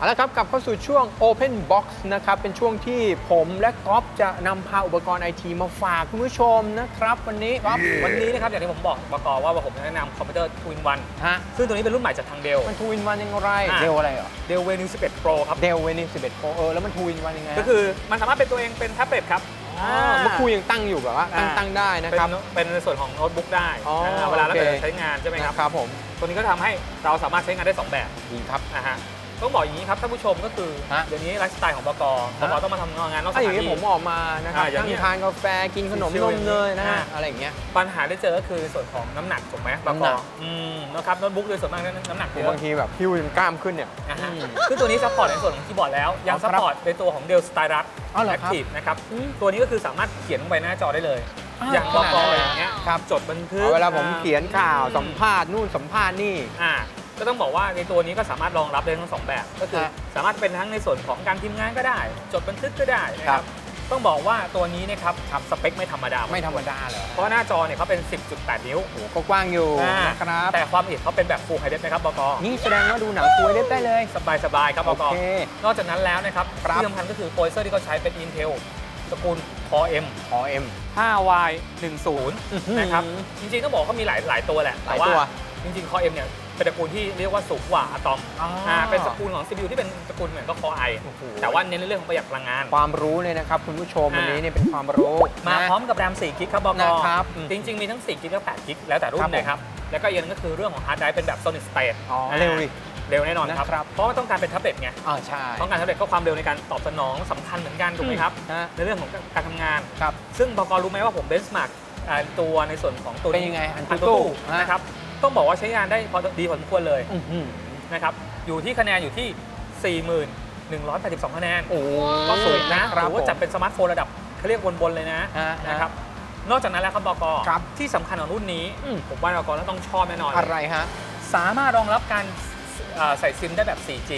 เอาละครับกลับเข้าสู่ช่วง Open Box นะครับ เป็นช่วงที่ผมและก๊อฟจะนำพาอุปกรณ์ไอทีมาฝากคุณผู้ชมนะครับ วันนี้ก๊อฟวันนี้นะครับ อย่างที่ผมบอกบกว่าผมจะแนะนำคอมพิวเตอร์ทูอินวันฮะซึ่งตัวนี้เป็นรุ่นใหม่จากทางเดลมันทูอินวันยังไงอะเดลอะไรเหรอเดลเวนิว11 Pro ครับเดลเวนิ11 Pro เออแล้วมันทูอินวันยังไงฮะก็คือมันสามารถเป็นตัวเองเป็นแท็บเล็ตครับอ๋อเมื่อครูยังตั้งอยู่แบบว่าตั้งอ่าตั้งได้นะเป็นครับ เป็นในส่วนของโน้ตบุ๊กได้อ๋อนะเวลาเราโอเคเกิดใช้งานใช่ไหมครับนะครับผมตัวนี้ก็ทำให้เราสามารถใช้งานได้ 2 แบบดีครับนะฮะ ต้องบอกอย่างนี้ครับท่านผู้ชมก็คือฮะ เดี๋ยวนี้ไลฟ์สไตล์ของบกบฮะกต้องมาทำงานนอกสถ้าอถาย่านงนี้ที่ผมออกมานะครับอ่าอย่างนั่งนี้ทานกาแฟกินขนมชินลมๆเนยนะฮะอ่า อะไรอย่างเงี้ย ปัญหาที่เจอก็คือส่วนของน้ำหนักถูกไหมบน้ำกหนัก อืมนะครับโน้ตบุ๊กโดยส่วนมากน้ำหนักผเยมอะบางทีแบบพิ้วจนกล้ามขึ้นเนี่ย นะฮะอืมคือตัวนี้ซัพพอร์ตในส่วนของคีย์บอร์ดแล้ว ยังอ๋อครัซับพพอร์ตในตัวของ Dell Stylus อ๋อเหรอครับ Active นะครับ อืมตัวนี้ก็คือสามารถเขียนลงไปหน้าจอได้เลยอ่าอย่างบขกนาดนั้นอย่างเงี้ยครับ จดบันทึกเอาเวลาผมเขียนข่าวอืมสัมภาษณ์นู่นสัมภาษณ์นี่ อ่า ก็ต้องบอกว่าในตัวนี้ก็สามารถรองรับได้ทั้งสองแบบ ก็คือฮะสามารถเป็นทั้งในส่วนของการพิมพ์งานก็ได้ จดบันทึกก็ได้นะคครัรับ บ ต้องบอกว่าตัวนี้นะครับสเปคไม่ธรรมดา ไม่ธรรมดาเหรอเพราะหน้าจอเนี่ยเขาเป็น 10.8 นิ้วโอ้โหก็กว้างอยู่อ่านะครับ แต่ความละเอียดเขาเป็นแบบ Full HD นะครับบกนี่แสดงว่าดูหนังคุยได้เลยสบายสบายๆครับบโอกเค นอกจากนั้นแล้วนะครับครับ ที่สำคัญก็คือโปรเซสเซอร์ที่เขาใช้เป็น Intel ตระกูล Core M ขอเอ็ม 5Y 10 นะครับ จริงๆต้องบอกเขามีหลายหลายตัวแหละหลายแต่ตัว จริงๆ Core M เนี่ย เป็นตระกูลที่เรียกว่าสูงกว่าอะตอมอ๋ออ่าเป็นตระกูลของ CPU ที่เป็นตระกูลเหมือนกับ Core i โอ้โห แต่ว่าเน้นในเรื่องของประหยัดพลังงาน ความรู้เลยนะครับคุณผู้ชมอ่า วันนี้เนี่ยเป็นความรู้มานะ พร้อมกับ RAM 4กิกครับบกนะครับจริง ๆ มีทั้ง 4 กิกและ 8 กิก แล้วแต่รุ่ครับนผมนะครับ แล้วก็อีกอันนึงก็คือเรื่องของ hard drive เป็นแบบ solid state อ๋อเร็วดิเร็วแน่นอนครับ นะครับ เพราะว่าต้องการเป็นแท็บเล็ตไง อ่าใช่ต้องการแท็บเล็ตก็ความเร็วในการตอบสนองสำคัญเหมือนกันถูกไหมครับฮะในเรื่องของการทำงาน ครับ ซึ่งบกรู้ไหมว่าผมเบนช์มาร์กตัวในส่วนของตัวเป็นยังไงอันอันตู้ตู้ฮะนะครับ ต้องบอกว่าใช้งานได้พอดีพอสมควรเลยอื้อหือนะครับอยู่ที่คะแนนอยู่ที่ 4182 คะแนนโอ้ก็สูงนะครัถืบอว่าจัดเป็นสมาร์ทโฟนระดับเขาเรียกบนๆเลยนะฮะนะครับนอกจากนั้นแล้วครับบกครับที่สำคัญของรุ่นนี้ อืม ผมว่าบกแล้วต้องชอบแน่นอนอะไรฮะสามารถรองรับการเอ่อใส่ซิมได้แบบ 4G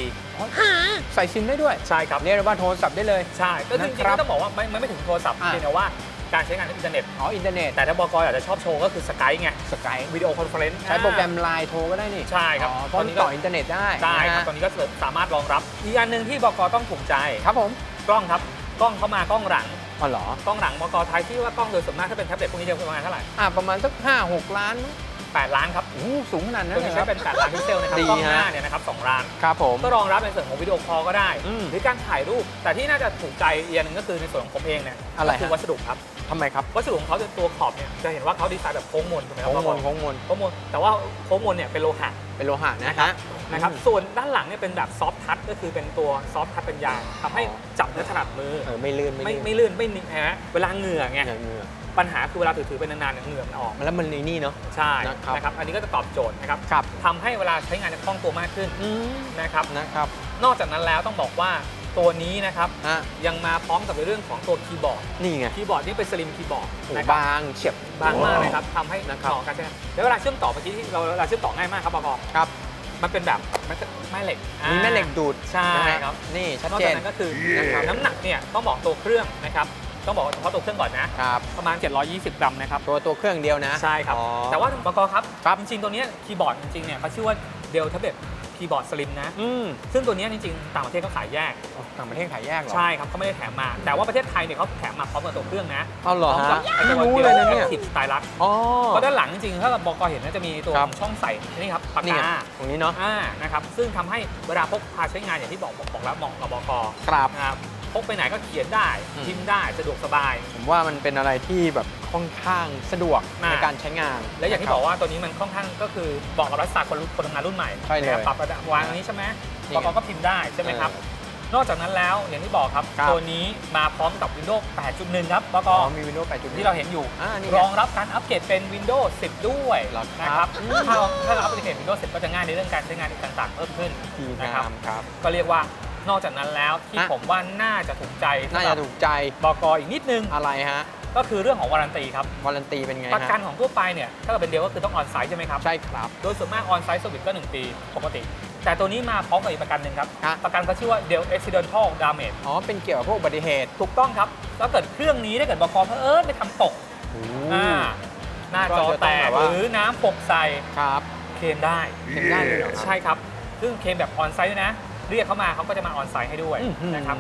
ใส่ซิมได้ด้วยใช่ครับ เรียกได้ว่าโทรศัพท์ได้เลย ใช่ก็จริงนะครับๆต้องบอกว่าไม่ไม่ไม่ถึงโทรศัพท์อ่า เพียงแต่ว่า การใช้งานอินเทอร์เน็ต อ๋อ อินเทอร์เน็ต แต่ถ้าบกอยากจะชอบโชว์ก็คือสกายไงสกายวิดีโอคอนเฟอเรนซ์ใช้โปรแกรมไลน์โทรก็ได้นี่ ใช่ครับอ๋อเพตอราะนมันนี้ก็ต่ออินเทอร์เน็ตได้ได้ครับนะฮะตอนนี้ก็สามารถรองรับ อีกอันหนึ่งที่บกต้องถูกใจ ครับผม กล้องครับ กล้องเข้ามากล้องหลังอ๋อเหรอกล้องหลังบกไทยที่ว่ากล้องโดยส่วนมากถ้าเป็นแท็บเล็ตพวกนี้จะประมาณเท่าไหร่อ่าประมาณสักห้าหกล้านมั้ง8ล้านครับโอ้โหสูงขนาดนั้นตัวเลนี้ยคใช้รับเป็น 8 ล้านพิกเซลนะครับดีกล้องหน้าฮะเนี่ยนะครับ2ล้าน ครับผม ก็รองรับในส่วนของวิดีโอคอลก็ได้อืมหรือการถ่ายรูป แต่ที่น่าจะถูกใจอีกอันหนึ่งก็คือในส่วนของผมเองเนี่ย อะไรก็คือฮะวัสดุครับ ทำไมครับวัสดุของเขาตัวขอบเนี่ยจะเห็นว่าเขาดีไซน์แบบโค้งมนถูกไหมครัโค้งมนบโค้งมนโค้งมนแต่ว่าโค้งมนเนี่ยเป็นโลหะเป็นโลหะนะนะครับฮะ นะครับอืมส่วนด้านหลังเนี่ยเป็นแบบซอฟท์ทัชก็คือเป็นตัวซอฟท์ทัชเป็นยางทำให้อ๋อ จับและถนัดมือ เออไม่ลื่นไม่ไม่ไม่ลื่นไม่นิ่งฮะเวลาเหงื่อไงเหงื่อปัญหาคือเวลาถือถือเป็นนานๆเนี่ยเหงื่อมันออกแล้วมันในนี่เนาะ ใช่นะครับ นะครับอันนี้ก็จะตอบโจทย์นะครับครับทำให้เวลาใช้งานเนี่ยคล่องตัวมากขึ้นอืมนะครับ นะครับ นอกจากนั้นแล้วต้องบอกว่า ตัวนี้นะครับ ฮะยังมาพร้อมกับในเรื่องของตัวคีย์บอร์ด นี่ไงคีย์บอร์ดที่เป็นสลิมคีย์บอร์ดโอ้นะครับบางเฉียบ บางมากเลยครับทำให้นะครับ ต่อการใช้งานแล้วเวลาเชื่อมต่อเมื่อกี้ที่เราเราเชื่อมต่อง่ายมากครับบกครับมันเป็นแบบมันจะแม่เหล็กมีแม่เหล็กดูดใช่นะฮะครับ นี่ชัดนอกเจจากน นั้นก็คือนะครับน้ำหนักเนี่ยต้องบอกตัวเครื่องนะครับต้องบอกเฉพาะตัวเครื่องก่อนนะครับ ประมาณ 720 กรัมนะครับ ตัวตัวเครื่องเดียวนะใช่ครับ อ๋อ แต่ว่าบกครับ ครับจริงๆ ตัวเนี้ยคีย์บอร์ดจริงๆ เนี่ยเขาชื่อว่า Dell Tablet คีย์บอร์ดสลิมนะ อืมซึ่งตัวเนี้ยจริงๆ ต่างประเทศเขาขายแยกต่างประเทศขายแยกเหรอ ใช่ครับเขาไม่ได้แถมมา แต่ว่าประเทศไทยเนี่ยเขาแถมมาพร้อมกับตัวเครื่องนะเอาเหรอพร้อมฮะกับไอ้ไม่ตัวรู้เลยนะเนี่ยทิปสไตลัสอ๋อ เพราะด้านหลังจริงๆ ถ้าบกเห็นน่าจะมีตัวครับ ช่องใส่นี่ครับปากนี่ไงกาตรงนี้เนาะอ่านะครับซึ่งทำให้เวลาพกพาใช้งานอย่างที่บอกบอกบอกแล้วเหมาะกับบกครับ นะครับพกไปไหนก็เขียนได้อืม พิมพ์ได้สะดวกสบาย ผมว่ามันเป็นอะไรที่แบบ ค่อนข้างสะดวกอ่า ในการใช้งานและอย่างที่บอกว่าตัวนี้มันค่อนข้างก็คือบอกกับรัฐศาสตร์คนรุ่นคนทำงานรุ่นใหม่ใช่เลยนะครับปรับระดับวางอันนี้ใช่ไหมนี่บไงกก็พิมพ์ได้ใช่ไหมครับ นอกจากนั้นแล้วอย่างที่บอกครับ ครับ ตัวนี้มาพร้อมกับ Windows 8.1 ครับบกอ๋อมี Windows 8.1 ที่เราเห็นอยู่ อ่านี่รไงองรับการอัปเกรดเป็น Windows 10 ด้วยเหรอครับนะครับ อืม ถ้าเราถ้าเราอัปเกรด Windows 10 ก็จะง่ายในเรื่องการใช้งานต่างๆ เพิ่มขึ้นดีนะงาครับ มครับ ก็เรียกว่านอกจากนั้นแล้วที่ฮะผมว่าน่าจะถูกใจน่าสำหรัจะบถูกใจบกอีกนิดนึง อะไรฮะ ก็คือเรื่องของวารันตีครับ วารันตีเป็นไงประกันฮะของทั่วไปเนี่ยถ้าเกิดเป็นเดียวก็คือต้องออนไซต์ใช่ไหมครับ ใช่ครับ โดยส่วนมากออนไซต์สวิตก็ 1 ปีปกติ แต่ตัวนี้มาพร้อมกับอีกประกันหนึ่งครับ ฮะ ประกันเขาชื่อว่า Dell Accidental Damage อ๋อเป็นเกี่ยวกับพวกอุบัติเหตุถูกต้องครับ แล้วเกิดเครื่องนี้ถ้าเกิดบกเพอเอิญไปทำตกโอ้ อ่าหน้าจอก็จะต้แตองแบกบว่า หรือน้ำปกใส่ครับเคลมได้ เป็นได้เลยเหรอครับ ใช่ครับ ซึ่งเคลมแบบออนไซต์ด้วยนะ เรียกเขามาเขาก็จะมาออนไซต์ให้ด้วยอื้อหือ นะครับ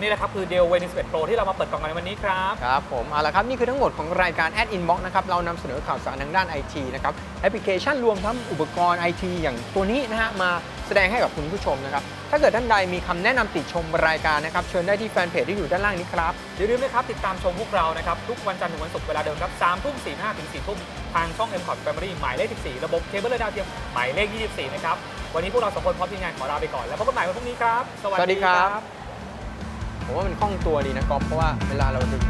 นี่แหละครับคือ Dell Wen 11 Pro ที่เรามาเปิดกล่องกันในวันนี้ครับ ครับผมเอาละครับ นี่คือทั้งหมดของรายการ Ad Inbox นะครับ เรานำเสนอข่าวสารทางด้านไอทีนะครับ แอปพลิเคชันรวมทั้งอุปกรณ์ไอทีอย่างตัวนี้นะฮะ มา แสดงให้กับคุณผู้ชมนะครับ ถ้าเกิดท่านใดมีคำแนะนำติชมรายการนะครับ เชิญได้ที่แฟนเพจที่อยู่ด้านล่างนี้ครับ อย่าลืมนะครับ ติดตามชมพวกเรานะครับ ทุกวันจันทร์ถึงวันศุกร์เวลาเดิมครับ3ทุ่ม45ถึง4ทุ่มทางช่อง m c o t Family หมายเลข 14 ระบบเคเบิลและดาวเทียมหมายเลข 24 นะครับ วันนี้พวกเราสองคนพร้อมทีมงานขอลาไปก่อน แล้วพบกันใหม่วันพรุ่งนี้ครับ สวัสสวัสดีดีคครัรับบผมว่ามันคล่องตัวดีนะก๊อฟเพราะว่าเวลาเราดึง